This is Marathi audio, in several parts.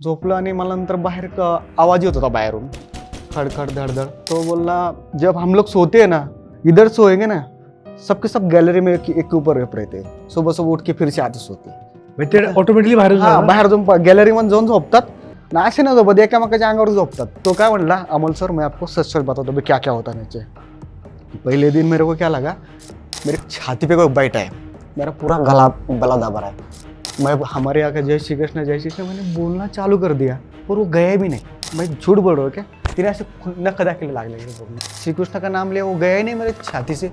झोपलो आणि मला नंतर बाहेर क- आवाज येत होता बाहेरून. खडखड धडधड. तो बोलला जब हम लोग सोते हैं ना इधर सोएंगे ना सबके सब गैलरी में एक, एक ऊपर रहते. सुबह सुबह उठ के फिर से आते सोते ते ऑटोमॅटिकली बाहेर हा? बाहेर जाऊन गॅलरी मध्ये जाऊन झोपतात. ना असे ना झोपत एकामेकाच्या अंगावर झोपतात. तो काय म्हणला अमोल सर मैं आपको सच सच बताता हूँ क्या क्या होता नीचे? पहले दिन मेरे को क्या लगा मेरे छाती पे कोई बैठा है मेरा पूरा गला गला दबा रहा है। मैं हमारे यहाँ का जय श्री कृष्ण जय श्री कृष्ण मैंने बोलना चालू कर दिया पर वो गया भी नहीं। मैं झूठ बोल रहा हूँ क्या? तेरे ऐसे नख दाखिले लागले मेरे बोलने श्री कृष्ण का नाम लिया वो गया ही नहीं मेरे छाती से।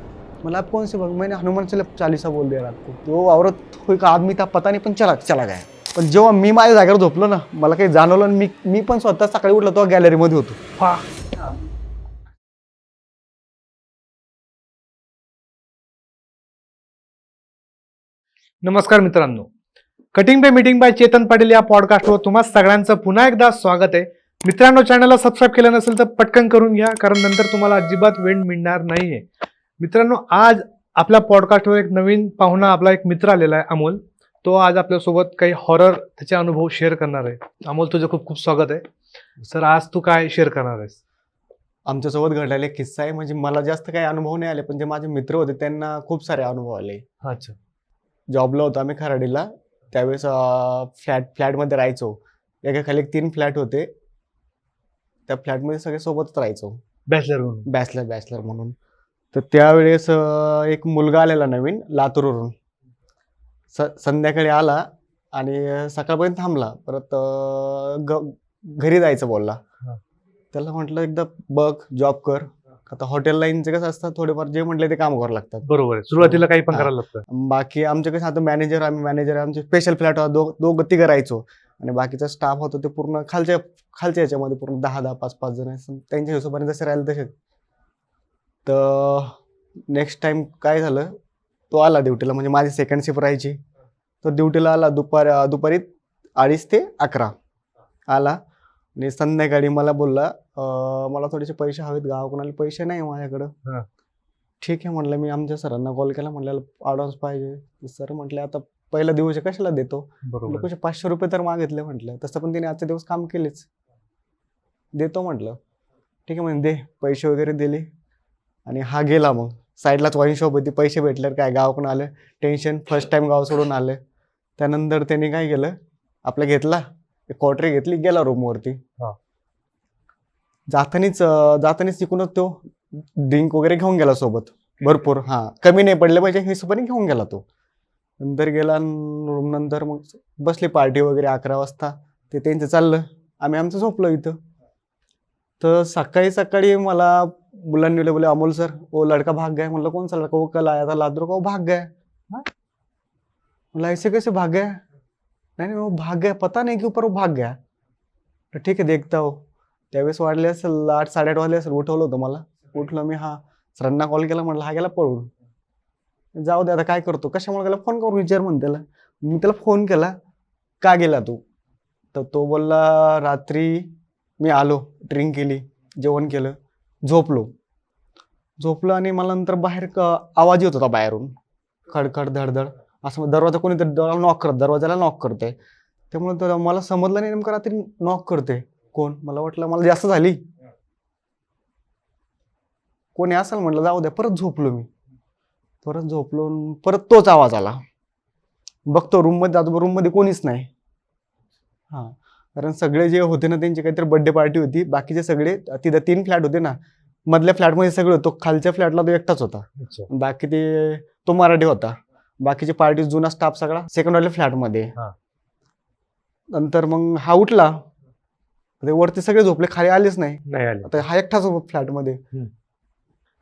मतलब आप कौन से भग मैंने हनुमान से चालीसा बोल दिया रात को। तो औरत कोई का आदमी था पता नहीं पण चला चला गया। पण जेव्हा मी माझ्या जागेवर झोपलो ना। मला काही जाणवलं आणि मी मी पण स्वतः सकाळी उठलो तेव्हा गॅलरीमध्ये होतो। हा नमस्कार मित्रांनो। Cutting by meeting by Chetan Patil या पॉडकास्टवर तुम्हा सगळ्यांचं पुन्हा एकदा स्वागत आहे. मित्रांनो चॅनलला सबस्क्राईब केलं नसेल तर पटकन करून घ्या कारण नंतर तुम्हाला अजिबात वेळ मिळणार नाहीये. मित्रांनो आज आपल्या पॉडकास्टवर एक नवीन पाहुणा आपला एक मित्र आलेला आहे अमोल. तो आज आपल्यासोबत काही हॉरर त्याचे अनुभव शेअर करणार आहे. अमोल तुझं खूप खूप स्वागत आहे. सर आज तू काय शेअर करणार आहेस? आमच्यासोबत घडलेला एक किस्सा आहे. म्हणजे मला जास्त काही अनुभव नाही आले पण जे माझे मित्र होते त्यांना खूप सारे अनुभव आले. अच्छा. जॉबला होतो आम्ही खराडीला. त्यावेळेस फ्लॅट फ्लॅटमध्ये राहायचो. एका खाली एक तीन फ्लॅट होते. त्या फ्लॅटमध्ये सगळे सोबतच राहायचो. बॅचलर म्हणून. बॅचलर बॅचलर म्हणून. तर त्यावेळेस एक मुलगा आलेला नवीन लातूरवरून. स संध्याकाळी आला आणि सकाळपर्यंत थांबला. परत ग घरी जायचं बोलला. त्याला म्हटलं एकदा बघ जॉब कर. आता हॉटेल लाईनचे कसं असतं थोडेफार जे म्हटले ते काम करावं लागतात. बरोबर आहे. सुरुवातीला काही पण. करायला लागतं. बाकी आमचे कसं आता मॅनेजर आम्ही मॅनेजर आमचे स्पेशल फ्लॅट होता दो दोघं तिघं राहायचो. आणि बाकीचा स्टाफ होता ते पूर्ण खालच्या खालच्या याच्यामध्ये पूर्ण दहा दहा पाच पाच जण त्यांच्या हिशोबाने जसे राहिले तसे. तर नेक्स्ट टाइम काय झालं तो आला ड्युटीला म्हणजे माझी सेकंड शिफ्ट राहायची. तो ड्युटीला आला दुपार दुपारी अडीच ते अकरा. आला. आणि संध्याकाळी मला बोलला "अं, मला थोडेसे पैसे हवेत गावाकडून पैसे नाही माझ्याकडं. हा. ठीक आहे म्हटलं मी आमच्या सरांना कॉल केला. म्हटलं ॲडव्हान्स पाहिजे. सर म्हटले आता पहिला दिवस आहे, कशाला देतो? बरोबर. कसे पाचशे रुपये तर मागितले म्हटलं. तसं पण तिने आजचे दिवस काम केलेच. देतो म्हटलं. ठीक आहे म्हणजे दे पैसे वगैरे दिले. आणि हा गेला मग. साईडलाच वाईन शॉप होती पैसे भेटले काय गावाकडून आलं टेन्शन फर्स्ट टाइम गाव सोडून आलं. त्यानंतर त्यांनी काय केलं आपलं घेतला. एक क्वार्टरी घेतली गेला रूमवरती हा. जातानीच जातानीच तिकूनच तो ड्रिंक वगैरे घेऊन गेला सोबत. भरपूर हा. कमी नाही पडले पाहिजे हिशोबाने घेऊन गेला तो. नंतर गेला रूम नंतर मग बसली पार्टी वगैरे अकरा वाजता. ते त्यांचं चाललं. आम्ही आमचं झोपलो इथं. तर सकाळी सकाळी मला मुलांनी बोले बोले अमोल सर वो लड़का भाग गया म्हणलं सा लड़का? वो कल आया था लादरो का? भाग गया हाँ? बोला ऐसे कैसे भाग गया नहीं नहीं वो भाग गया पता नहीं की ऊपर वो भाग गया। तर ठीक आहे देखता हो। त्यावेळेस वाढले असेल आठ साडेआठ वाजले असेल उठवलं होतं मला. उठलो मी हा. सरांना कॉल केला म्हटलं हा गेला पळून. जाऊ दे आता काय करतो? कशामुळे गेला? फोन करून विचार म्हण त्याला. मी त्याला फोन केला का गेला तू? तर तो बोलला रात्री मी आलो ड्रिंक केली जेवण केलं झोपलो. झोपलो आणि मला नंतर बाहेर क- आवाज येत होता बाहेरून. खडखड धडधड. असं दरवाजा कोणीतरी नॉक करत दरवाजाला नॉक करते त्यामुळे तर मला समजलं नाही नेमकं रात्री नॉक करते कोण? मला वाटलं मला जास्त झाली. कोणी असेल म्हटलं जाऊ द्या परत झोपलो मी. परत झोपलो परत तोच आवाज आला. बघतो रूममध्ये जातो रूममध्ये कोणीच नाही. हां. कारण सगळे जे होते ना त्यांची काहीतरी बर्थडे पार्टी होती. बाकीचे सगळे तिथं तीन फ्लॅट होते ना. मधल्या फ्लॅटमध्ये सगळे तो खालच्या फ्लॅटला तो एकटाच होता. बाकी ते तो मराठी होता. बाकीचे पार्टी जुना स्टाफ सगळा सेकंडवाल्या फ्लॅटमध्ये हा. नंतर मग हा उठला. ते वरती सगळे झोपले खाली आलेच नाही. नाही आले. आता हा एकटाच फ्लॅटमध्ये हम्म.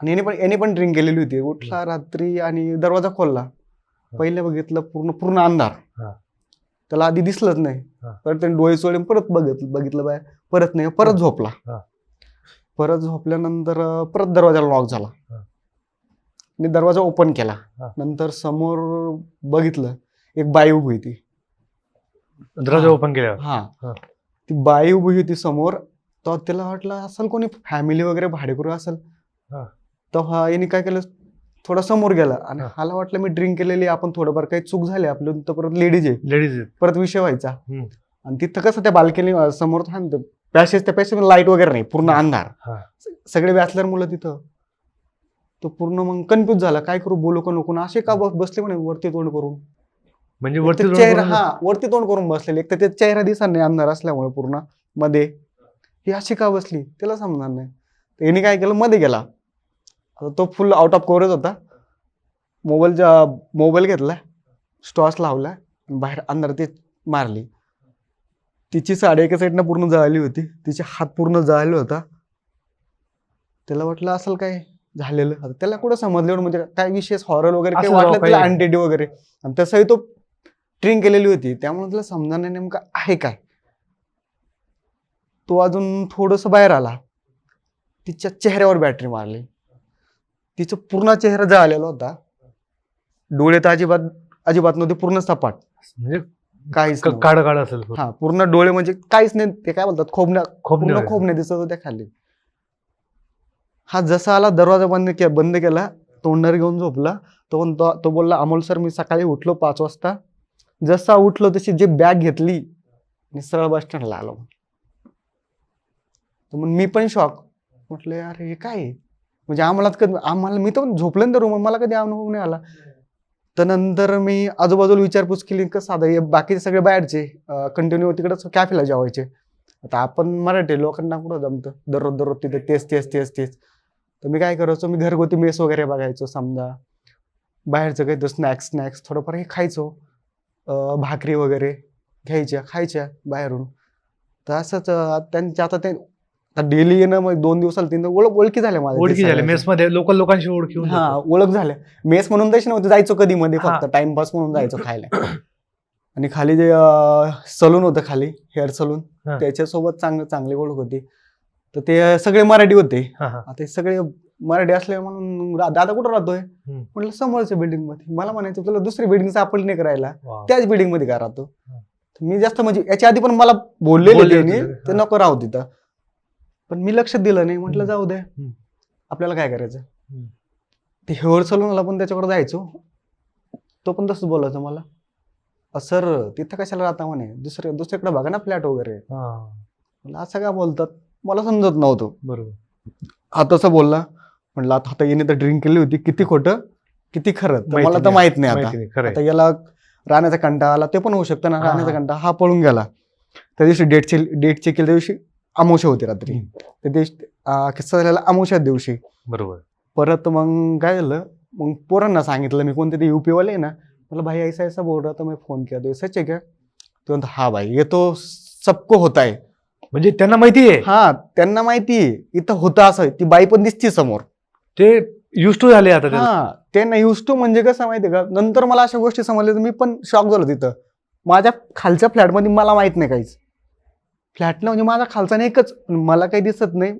आणि याने पण याने पण ड्रिंक केलेली होती. उठला रात्री आणि दरवाजा खोलला. पहिले बघितलं पूर्ण पूर्ण अंधार. हा. त्याला आधी दिसलंच नाही. हा. परत त्याने डोळे सोडून परत बघितलं बघितलं बाय परत नाही परत झोपला. हा. परत झोपल्यानंतर अं, परत दरवाजाला लॉक झाला. हा. आणि दरवाजा ओपन केला. नंतर समोर बघितलं एक बाई उभी होती दरवाजा. ओपन केल्यावर हा. ती बाई उभी होती समोर तर त्याला वाटलं असेल कोणी फॅमिली वगैरे भाडेकरू असेल हा. तर हा याने काय केलं थोडा समोर गेला आणि. हाला वाटलं मी ड्रिंक केलेली आपण थोडंफार काही चूक झाली आपली तर परत लेडीज आहे लेडीज परत विषय व्हायचा. आणि तिथं कसं त्या बाल्कनी समोर पॅसेज त्या पॅसेज लाइट वगैरे नाही पूर्ण अंधार. सगळे बॅचलर मुलं तिथं तो पूर्ण मग कन्फ्युज झाला. काय करू? बोलू का नको? ना असे का बस- बसले म्हणे वरती तोंड करून? म्हणजे वरती चेहरा हा वरती तोंड करून बसलेले. एक तर ते चेहरा दिसत नाही अंधार असल्यामुळे पूर्ण. मध्ये. ही अशी का बसली? त्याला समजणार नाही. तर याने काय केलं? मध्ये गेला. आता तो फुल आउट ऑफ कव्हरेज होता. मोबाईलचा मोबाईल घेतला. स्टॉस लावला. बाहेर अंधार ते मारली. तिची साडी एका साईडनं पूर्ण जळाली होती. तिचे हात पूर्ण जळाले होता. त्याला वाटलं असेल काय? झालेलं. आता त्याला कुठं समजलं एवढं म्हणजे काय विशेष हॉरर वगैरे काही असं वाटलं त्याला अँटिटी वगैरे. आणि तसंही तो ट्रिंक केलेली होती. त्यामुळे त्याला नाही नेमकं आहे काय? तो अजून थोडस बाहेर आला. तिच्या चेहऱ्यावर बॅटरी मारली तिचा पूर्ण चेहरा जळालेला होता. डोळे तर अजिबात अजिबात नव्हते पूर्ण सपाट. म्हणजे काहीच नव्हतं. काळ काळ असेल. हा पूर्ण डोळे म्हणजे काहीच नाही. ते काय बोलतात? खोबण्या खोबणे पूर्ण खोबणे दिसत होत्या खाली. हा जसा आला दरवाजा बंद के बंद केला तोंडर घेऊन झोपला. तो म्हणतो तो बोलला अमोल सर मी सकाळी उठलो पाच वाजता. जसा उठलो तशी जी बॅग घेतली आणि सरळ बस स्टँडला आलो. तर मग मी पण शॉक म्हटलं अरे हे काय आहे? म्हणजे आम्हाला तर कधी आम्हाला मी तर झोपलं ना रूम मला कधी अनुभव नाही आला. तर नंतर मी आजूबाजूला विचारपूस केली कसं साधं हे बाकीचे सगळे बाहेरचे कंटिन्यू तिकडंच कॅफेला जेवायचे? आता आपण मराठी लोकांना कुठं जमतं? दररोज दररोज तिथे तेच तेच तेच तेच. तर मी काय करायचो मी घरगुती मेस वगैरे बघायचो समजा बाहेरचं काही स्नॅक्स स्नॅक्स थोडंफार हे खायचो भाकरी वगैरे घ्यायच्या खायच्या बाहेरून तर असंच त्यांच्या आता ते आता डेली येणं मग दोन दिवसाला तीन ओळख ओळखी झाल्या माझ्या ओळखी झाली सगळ्याच्या. मेस मध्ये लोकल लोकांशी ओळखी हा. ओळख झाल्या मेस म्हणून तशी नव्हती जायचो कधी मध्ये. फक्त टाइमपास म्हणून जायचो खायला आणि खाली जे सलून होतं खाली हेअर सलून. त्याच्यासोबत चांगलं चांगली ओळख होती तर ते सगळे मराठी होते हा, हा. आता हे सगळे मराठी असले म्हणून रा- दादा कुठं राहतोय हम्म. म्हटलं समोरच्या बिल्डिंगमध्ये मला म्हणायचं तुला दुसरी बिल्डिंग सापडली नाही करायला. त्याच बिल्डिंगमध्ये का राहतो हा. तर मी जास्त म्हणजे याच्या आधी पण मला बोललेले बोलले त्यांनी. ते हा. नको राहू तिथं पण मी लक्ष दिलं नाही म्हटलं हम्म. जाऊ दे हम्म. आपल्याला काय करायचं हम्म. ते हेअर सलूनला पण त्याच्याकडे जायचो तो पण तसंच बोलायचा मला सर तिथं कशाला राहता म्हणे दुसरे दुसरीकडे बघा ना फ्लॅट वगैरे हा, म्हणलं असं का बोलतात मला समजत नव्हतं. बरोबर. हा तसं बोलला. म्हणलं आता आता याने तर ड्रिंक केली होती. किती खोटं किती खरं? तर माहिती मला तर नाही. माहीत नाही आता माहिती नाही. खरं आता याला राहण्याचा कंटाळा आला ते पण होऊ शकतं ना. हा, राहण्याचा हा. कंटाळा हा पळून गेला. त्या दिवशी डेट चेक डेट चेक केल्या दिवशी अमावस्या होती रात्री. त्या दिवशी अं, किस्सा झालेला अमावस्या दिवशी. बरोबर. परत मग काय झालं? मग पोरांना सांगितलं मी कोणते ते युपी वाले आहे ना. मला भाई ऐसा ऐसा बोल रहा था मैं फोन किया. तो है क्या तो म्हणतो हा भाई ये तो सबको होता है. म्हणजे त्यांना माहिती आहे हा त्यांना माहिती आहे इथं होतं असं. ती बाई पण दिसती समोर. ते युज टू झाले आता त्याला. हा त्यांना युज टू म्हणजे कसं माहितीये का? नंतर मला अशा गोष्टी समजल्या तर मी पण शॉक झालो तिथं. माझ्या खालच्या फ्लॅटमध्ये मला माहीत नाही काहीच. फ्लॅटला म्हणजे माझा खालचा नाही एकच. पण मला काही दिसत नाही.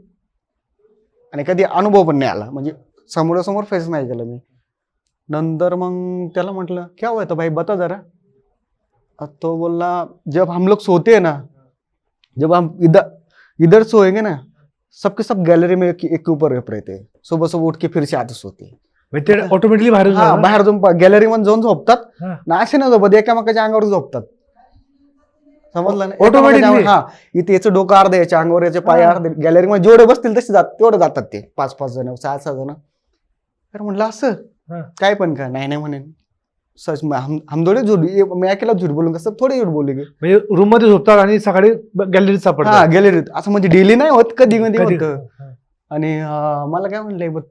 आणि कधी अनुभव पण नाही आला. म्हणजे समोरासमोर फेस नाही केलं मी. नंतर मग त्याला म्हटलं क्या हुआ तो भाई? बता जरा. तो बोलला जब हम लोग सोते हैं ना जब हम इधर इधर सोएंगे ना सबके सब गैलरी में एक, एक के ऊपर रह रहते सुबह सुबह उठ के फिर से आते सोते हैं. म्हणजे ते ऑटोमॅटिकली बाहेर हा. बाहेर जाऊन गॅलरी मध्ये जाऊन झोपतात हा. ना असे ना झोपत एकामेकाच्या अंगावर झोपतात समजलं ना Automatically? एकामेकाच्या हा इथे याचं डोकं अर्ध याच्या अंगावर याचे पाय हा. अर्धे गॅलरी मध्ये जेवढे बसतील तसे जात तेवढे जातात ते पाच पाच जण सहा सहा जण तर म्हटलं असं हा. काय पण का नाही नाही म्हणे सच हम हम थोडे ये- मैं अकेला झूठ बोलूंगा सब थोडे झूठ बोलेंगे. म्हणजे रूममध्ये झोपतात आणि सकाळी गॅलरीत हा सापडतात गॅलरीत असं म्हणजे डेली नाही होत कधी कधी कधी- होतं. आणि अं, मला क्या म्हणलंय बट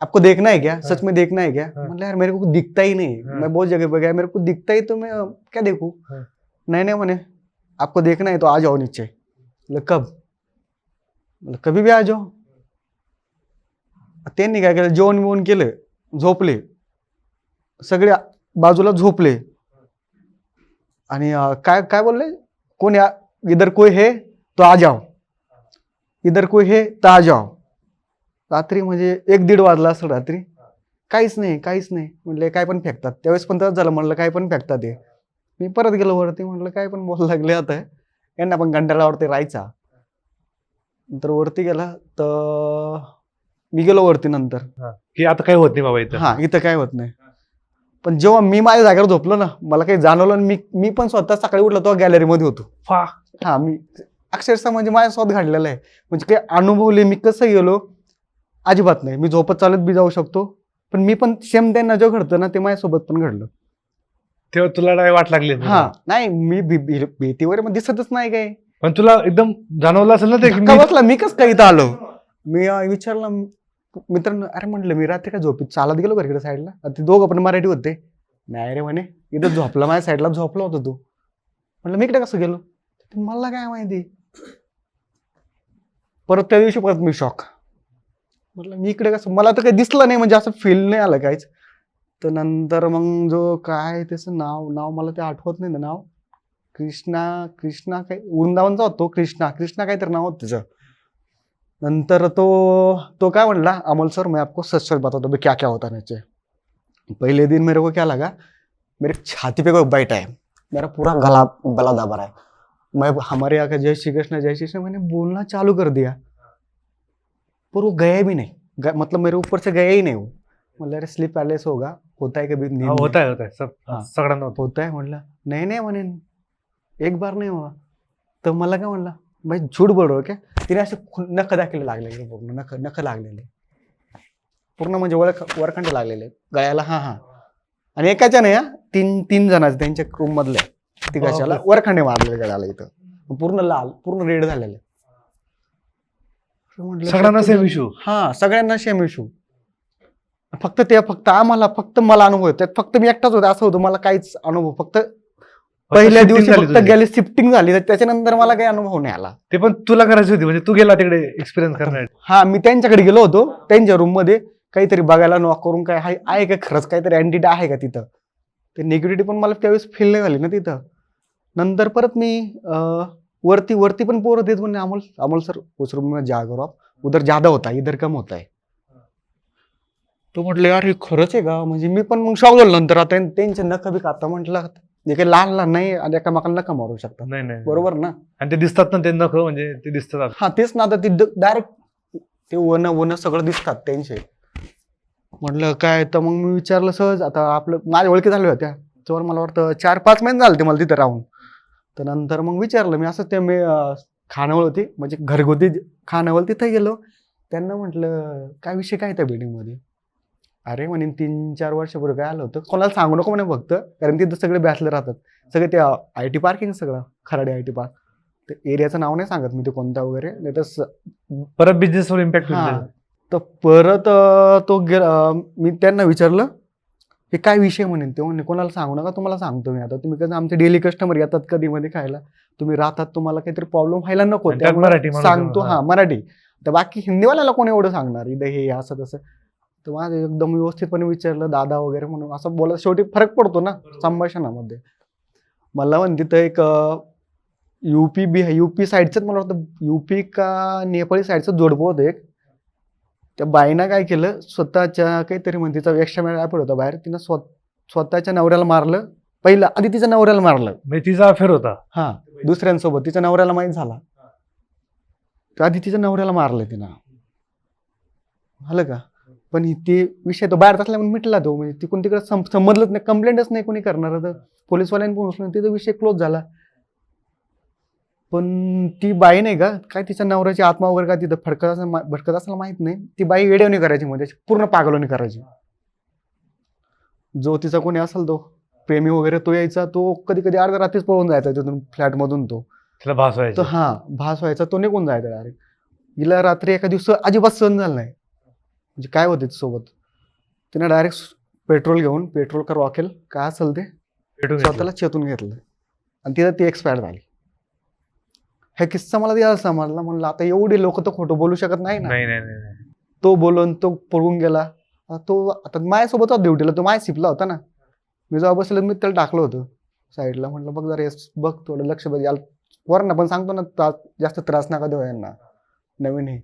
आपको देखना है क्या? सच में देखना है क्या? हाँ। मतलब यार मेरे को दिखता ही नहीं. हाँ। मैं बहुत जगह पे गया मेरे को दिखता ही तो मैं अं, क्या देखूं? हाँ। नहीं नहीं मैंने आपको देखना है तो आ जाओ नीचे. बोले, कब? बोले, कभी भी आ जाओ. त्यांनी काय केलं? जेवण बिवण केलं झोपले. सगळे बाजूला झोपले. आणि काय काय बोलले? कोण या इधर कोई है तो आ जाओ. इधर कोई है तो आ जाओ. रात्री म्हणजे एक दीड वाजला असेल रात्री. काहीच नाही काहीच नाही. म्हणले काय पण फेकतात. त्यावेळेस पण तसंच झालं. म्हणलं काय पण फेकतात हे. मी परत गेलो वरती. म्हटलं काय पण बोलायला लागले आता. यांना पण कंटाळावरती राहायचा. नंतर वरती गेला तर मी गेलो वरती नंतर. की आता काही होत नाही बाबा इथं? हा इथं काय होत नाही. पण जेव्हा मी माझ्या जागेवर झोपलो ना मला काही जाणवलं आणि मी मी पण स्वतः सकाळी उठलो तेव्हा गॅलरीमध्ये होतो. फा हा मी अक्षरशः म्हणजे माझ्यासोबत घडलेलं आहे. म्हणजे काही अनुभवले मी कसं गेलो अजिबात नाही. मी झोपत चालत बी जाऊ शकतो पण मी पण सेम त्यांना जो घडतं ना ते माझ्यासोबत पण घडलं. तेव्हा तुला काय वाट लागली? हा नाही मी भी- भी- भीती वगैरे मग दिसतच नाही काय पण तुला एकदम जाणवलं असेल ना ते की मी- बसला? मी कस काय इथं आलो? मी अं, विचारलं मित्रांनो अरे म्हटलं मी रात्री काय झोपीत चालत गेलो बरं इकडे साईडला? ते दोघं पण मराठी होते. नाही रे म्हणे इथं झोपला माझ्या साईडला झोपला होता तू. म्हटलं मी इकडे कसं गेलो? मला काय माहिती? परत त्या दिवशी परत मी शॉक म्हटलं मी इकडे कसं मला तर काही दिसलं नाही म्हणजे असं फील नाही आलं काहीच. तर नंतर मग जो काय त्याचं नाव नाव मला ते आठवत नाही ना नाव. कृष्णा कृष्णा काय वृंदावनचा होतो कृष्णा. कृष्णा काहीतरी नाव होतं त्याचं नंतर तो तो काय म्हणला अमोल सर मैं आपको सच सच बताता हूँ क्या क्या होता नीचे पहले दिन मेरे को क्या लगा मेरे छाती पे कोई बैठा है मेरा पूरा गला गला दबा रहा है मैं हमारे यहाँ का जय श्री कृष्ण जय श्री कृष्ण मैंने बोलना चालू कर दिया पर वो गया भी नहीं मतलब मेरे ऊपर से गया ही नहीं वो मतलब अरे स्लीप पैलेस होगा होता है कभी नींद हा। होत आहे होत आहे सब हा. सगळ्यांना होतं. है म्हणलं नाही नाही म्हणे एक बार नाही हुआ तर मला काय म्हणला भाई झूठ बोल क्या तिने असे नख दाखले लागलेले पूर्ण नख नख लागलेले. पूर्ण म्हणजे वळख वरखंड लागलेले. गळ्याला हा हा. आणि एकाच्या नाही हा तीन तीन जणांचे त्यांच्या रूम मधले तिघाच्याला. वरखंडे मारलेले गळ्याला इथं. पूर्ण लाल पूर्ण रेड झालेले. सगळ्यांना सेम. इश्यू हा सगळ्यांना सेम इशू फक्त ते फक्त आम्हाला फक्त मला अनुभव येतो फक्त मी एकटाच होतो असं होतं. मला काहीच अनुभव फक्त पहिल्या दिवशी फक्त गेले शिफ्टिंग झाली तर त्याच्यानंतर मला काही अनुभव नाही आला. ते पण तुला करायची होती म्हणजे तू गेला तिकडे एक्सपिरियन्स करणार हा मी त्यांच्याकडे गेलो होतो त्यांच्या रूममध्ये काहीतरी बघायला नॉक करून काय आहे का खरंच? काहीतरी अँटिटी आहे का तिथं? ते निगेटिव्हिटी पण मला त्यावेळेस फील नाही झाली ना तिथं. नंतर परत मी वरती वरती पण पोरं देत म्हणजे अमोल अमोल सर उस रूम में जा करो आप. उधर ज्यादा होता है इधर कम होता है. तो म्हटलं यार हे खरंच आहे का? म्हणजे मी पण मग शॉक झालो नंतर. आता त्यांचे नख बी आता म्हटलं जे काही लहान लहान नाही आणि एकामेकांना नका मारू शकतात नाही नाही बरोबर ना? आणि ते दिसतात ना ते नख म्हणजे ते दिसतात हा तेच ना आता ते डायरेक्ट ते वन वन सगळं दिसतात त्यांचे. म्हटलं काय तर मग मी विचारलं सहज आता आपलं माझ्या ओळखी झाल्या होत्या. त्यावर मला वाटतं चार पाच महिने झाले ते मला तिथं राहून. तर नंतर मग विचारलं मी असं ते मी खानावळ होती म्हणजे घरगुती खानावळ तिथं गेलो. त्यांना म्हटलं काय विषय काय त्या बिल्डिंगमध्ये अरे म्हणे तीन चार वर्षापूर्वी काय आलं होतं? कोणाला सांगू नको म्हणे फक्त कारण तिथं सगळे बॅचलर राहतात. सगळे ते आय टी पार्किंग सगळं खराडे आय टी पार्क ते एरियाचं नाव नाही सांगत मी ते कोणता वगैरे नाही तर परत बिझनेसवर इम्पॅक्ट हा. तर परत तो मी त्यांना विचारलं हे काय विषय म्हणेन ते म्हणे कोणाला सांगू नका तुम्हाला सांगतो मी आता. तुम्ही कसं आमचे डेली कस्टमर येतात कधी मध्ये खायला. तुम्ही राहतात तुम्हाला काहीतरी प्रॉब्लेम व्हायला नको. सांगतो हा मराठी. तर बाकी हिंदीवाल्याला कोण एवढं सांगणार? इथं हे असं तसं. तर माझं एकदम व्यवस्थितपणे विचारलं दादा वगैरे म्हणून. असं बोलत शेवटी फरक पडतो ना संभाषणामध्ये. मला पण तिथं एक युपी बी युपी साईडचंच मला वाटतं युपी का नेपाळी साईडचं जोडपं होतं एक. त्या बाईनं काय केलं स्वतःच्या काहीतरी म्हणजे तिचा एक्स्ट्रा ॲपड होता बाहेर. तिनं स्व स्वतःच्या नवऱ्याला मारलं. पहिलं आधी तिच्या नवऱ्याला मारलं. म्हणजे तिचा अफेअर होता. हा दुसऱ्यांसोबत. तिच्या नवऱ्याला माहीत झाला. तर आधी तिच्या नवऱ्याला मारलं तिनं. झालं का? पण ते विषय तो बाहेर असला म्हणून मिटला तो. म्हणजे तिकडून तिकडे सम समजलंच नाही. कंप्लेंटच नाही कोणी करणार. तर पोलीसवाल्यांनी पण उचलून तिचा विषय क्लोज झाला. पण ती बाई नाही का काय तिच्या नवऱ्याची आत्मा वगैरे काय तिथं फडकत असं भटकत असायला माहीत नाही. ती बाई वेड्यावणी करायची म्हणजे पूर्ण पागलोनी करायची. जो तिचा कोणी असेल तो प्रेमी वगैरे तो यायचा तो कधी कधी अर्ध्या रात्रीच पळून जायचा तिथून फ्लॅटमधून तो. तिला भास व्हायचा. हा भास व्हायचा तो निघून जायचा डायरेक्ट हिला रात्री एका दिवस अजिबात सहन झालं नाही. म्हणजे काय होते सोबत? तिने डायरेक्ट पेट्रोल घेऊन पेट्रोल का रॉकेल काय असेल ते. स्वतःला चेतून घेतलं. आणि तिथं ती एक्सपायर झाली. हा किस्सा मला यायला समजला म्हणलं आता एवढे लोक तर खोटं बोलू शकत नाही ना. नाही नाही नाही नाही. तो बोलून तो पळून गेला. तो आता माझ्यासोबत होता ड्युटीला तो माझ्या शिपला होता ना. मी जेव्हा बसलो मी त्याला टाकलं होतं. साईडला म्हटलं बघ जरा बघ थोडं लक्ष बघ. याला वरना पण सांगतो ना जास्त त्रास नका देऊ यांना. नवीन हे.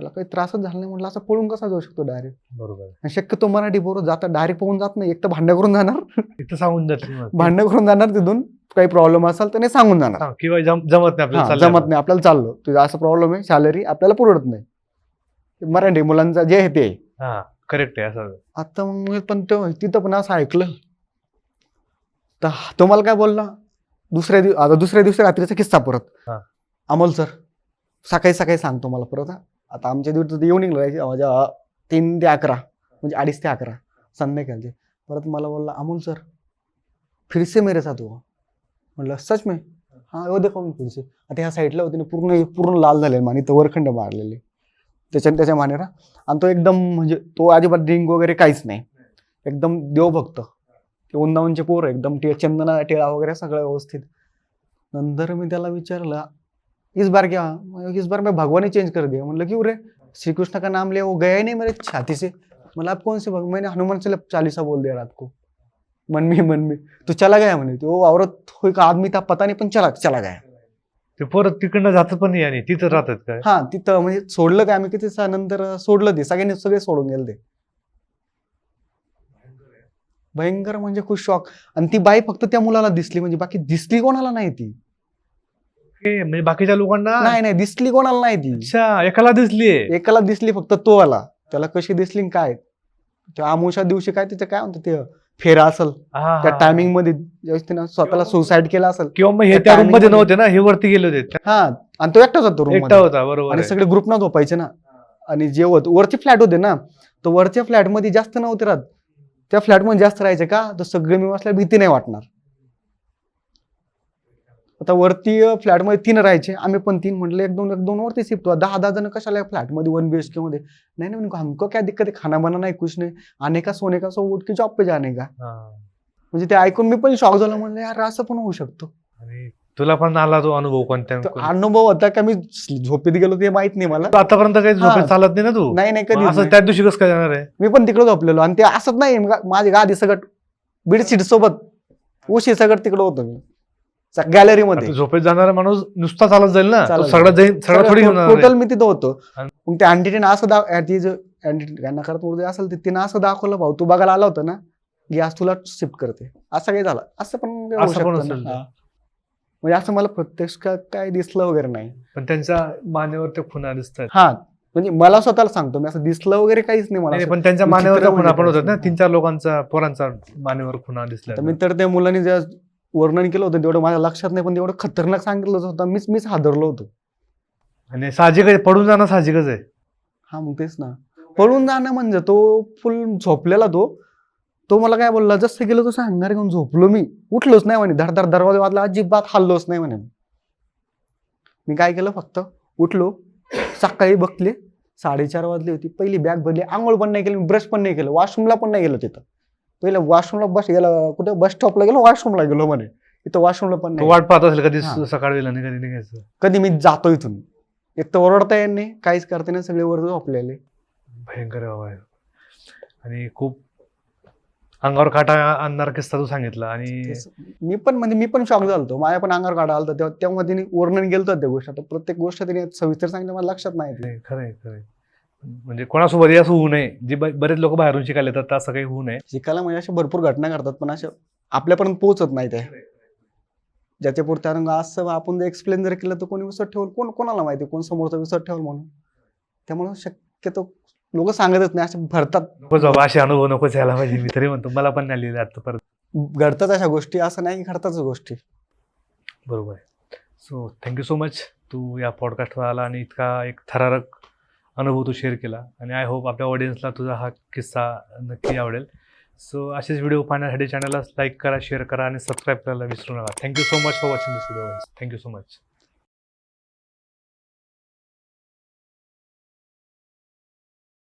त्याला काही त्रासच झाला नाही. म्हटलं असं पळून कसा जाऊ शकतो डायरेक्ट बरोबर शक्यतो मराठी बरोबर जाता डायरेक्ट पळून जात नाही. एक तर भांडण करून जाणार. इथं सांगून मग. भांडण करून जाणार तिथून. काही प्रॉब्लेम असेल तर नाही सांगून जाणार. किंवा जम- जमत नाही आपल्याला जमत नाही. आपल्याला चाललो. तुझा असा प्रॉब्लेम आहे. सॅलरी आपल्याला पुरवत नाही. मराठी मुलांचा जे आहे ते. करेक्ट आहे असं. आता मग पण तो तिथं पण असं ऐकलं. तर तो मला काय बोलला? दुसऱ्या दिव आता दुसऱ्या दिवशी रात्रीचा किस्सा परत. अमोल सर सकाळी सकाळी सांगतो मला परत. आता आमच्या दिवस येऊन निघलं माझ्या तीन ते अकरा म्हणजे अडीच ते अकरा संध्याकाळचे. परत मला बोलला अमोल सर फिर से मेरे साथ हो. हुआ म्हटलं सच मे? हा हो दे मी फिरसे. आता ह्या साईडला होती ना पूर्ण पूर्ण लाल झालेले माने तर वरखंड मारलेले. त्याच्या त्याच्या मानेरा आणि तो एकदम म्हणजे तो अजिबात ड्रिंक वगैरे काहीच नाही. एकदम देवभक्त. ते वृंदावनचे पोर एकदम टे चंदना टेळा वगैरे सगळं व्यवस्थित. नंतर मी त्याला विचारलं इस बार क्या? इस बार मैं भगवान ही चेंज कर दिया। मतलब क्यों रे श्री कृष्ण का नाम लिया वो गया ही नहीं मेरे छाती से। मतलब आप कौन से भग मैंने हनुमान से चालीसा बोल दिया रात को। मन में मन में। तो चला गया म्हणे तो औरत हो का आदमी था पता नहीं पण चला चला गया। ते परत तिकडनं जात पण नाही आणि तिथं राहतात काय? हा तिथं म्हणजे सोडलं काय? आम्ही किती नंतर सोडलं ते सगळ्यांनी सगळे सोडून गेले ते. भयंकर म्हणजे खूप शॉक आणि ती बाई फक्त त्या मुलाला दिसली म्हणजे बाकी दिसली कोणाला नाही ती. म्हणजे बाकीच्या लोकांना नाही नाही दिसली कोणाला नाही ती. अच्छा एकाला दिसलीये एकाला दिसली फक्त तो आला त्याला कशी दिसली आणि काय? त्या आमुषा दिवशी काय तिचं काय म्हणतं ते? फेरा असल. त्या. टायमिंगमध्ये ज्यावेळेस तिनं स्वतःला सुसाईड केला असेल किंवा मग हे त्या रूममध्ये नव्हते ना हे वरती गेले होते. हा आणि तो एकटाच होतो रूम एकटा होता बरोबर आणि आहे. सगळे ग्रुप न झोपायचे ना. आणि जे होत वरचे फ्लॅट होते ना तर वरच्या फ्लॅटमध्ये जास्त नव्हते राहत. त्या फ्लॅटमध्ये जास्त राहायचे का? तर सगळे मी असल्या भीती नाही वाटणार. आता वरती फ्लॅटमध्ये तीन राहायचे. आम्ही पण तीन म्हटलं एक दोन एक दोन वरती शिफ्ट दहा दहा जण कशाला फ्लॅटमध्ये वन बीएचके मध्ये? नहीं नहीं हमको क्या दिक्कत है खाना बनाना है कुछ नहीं. आने का सोने का सो उठ के जॉब पे जाने का. म्हणजे ते ऐकून मी पण शॉक झालो. म्हणलं यार असं पण होऊ शकतो. आणि तुला पण आला तो अनुभव कोणत्या? अनुभव होता का? मी झोपेत गेलो ते माहीत नाही मला. आतापर्यंत काही झोपेत. चालत नाही ना तू? नाही नाही कधी असं त्या दिवशी कसं काय जाणार आहे? मी पण तिकडे झोपलेलो. आणि ते असत नाही गा- माझी गादी सगळं बेडशीट सोबत. उशी सगळं तिकडे होतो मी. गॅलरी मध्ये. आता झोपेत जाणारा माणूस नुसता चालत जाईल ना? सगळं जाईल. सगळं थोडी टोटल मी तिथं होतो. मग ते अँटीटीनं असं दाव ती जो करत असेल ते तिनं असं दाखवलं भाऊ तू बघायला आला होता ना गॅस तुला शिफ्ट करते. असं काही झालं. असं पण. म्हणजे असं मला प्रत्यक्ष का- काय दिसलं वगैरे नाही. पण त्यांच्या मानेवर ते खुणा दिसतात. हा. म्हणजे मला स्वतःला सांगतो मी असं दिसलं वगैरे काहीच नाही मला. पण त्यांच्या विचित्र मानेवर खुणा म्हणजे पण होतात ना? तीन चार लोकांचा पोरांचा मानेवर खुणा दिसला तर मी तर त्या मुलांनी ज्या वर्णन केलं होतं तेवढं माझ्या लक्षात नाही पण तेवढं खतरनाक सांगितलं होतं. मीच मीच हादरलो होतो. आणि साहजिक आहे पडून जाणं साहजिकच आहे. हा मग तेच ना. पळून जाणं म्हणजे तो फुल झोपलेला तो. तो मला काय बोलला जसं गेलो तसं अंगार घेऊन झोपलो मी. उठलोच नाही म्हणे. धडधड दरवाजा वाजला अजिबात हल्लोच नाही म्हणे. मी काय केलं फक्त उठलो. सकाळी बघले साडेचार वाजली होती. पहिली बॅग भरली आंघोळ पण नाही केली ब्रश पण नाही केलं वॉशरूमला पण नाही गेलो तिथं. पहिलं वॉशरूमला बस गेला कुठे बस स्टॉपला गेलो वॉशरूमला गेलो म्हणे इथं वॉशरूमला पण तो नाही वाट पाहत असेल कधी हा. सकाळी वेळेला आणि कधी निघायचं कधी मी जातो इथून एक तर ओरडता येत नाही काहीच करता नाही सगळे वर झोपलेले भयंकर बाबा. आणि खूप अंगावर काटा आणणारा किस्सा तू सांगितला आणि तेच. मी पण म्हणजे मी पण शॉक झालो माझ्या पण अंगावर काढा आलता तेव्हा तेव्हा वर्णन गेलं त्या गोष्ट आता प्रत्येक गोष्ट तिने सविस्तर सांगितलं मला लक्षात नाही येत. नाही, खरं आहे खरं आहे. म्हणजे कोणासोबत असं होऊ नये. जे बरेच लोक बाहेरून शिकायला येतात असं काही होऊ नये. शिकायला म्हणजे अशा भरपूर घटना घडतात पण अशा आपल्यापर्यंत पोहोचत नाही त्या. ज्याच्या पुढे रंग असं आपण जर एक्सप्लेन जर केलं तर कोणी विसर ठेवल कोण कोणाला माहिती कोण समोरचा विसर ठेवल म्हणून. त्यामुळे शक्यतो लोक सांगतच नाही असे भरतात. नको बाबा असे अनुभव नको यायला पाहिजे. मी तरी म्हणतो मला पण नाही आलेले आतापर्यंत घडतात अशा गोष्टी असं नाही की घडताच गोष्टी. बरोबर आहे. So thank you so much तू या पॉडकास्टवर आला आणि इतका एक थरारक अनुभव तू शेअर केला. आणि आय होप आपल्या ऑडियन्सला तुझा हा किस्सा नक्की आवडेल. सो असेच व्हिडिओ पाहण्यासाठी चॅनलला लाईक करा शेअर करा आणि सबस्क्राईब करायला विसरू नका. Thank you so much for watching this video thank you so much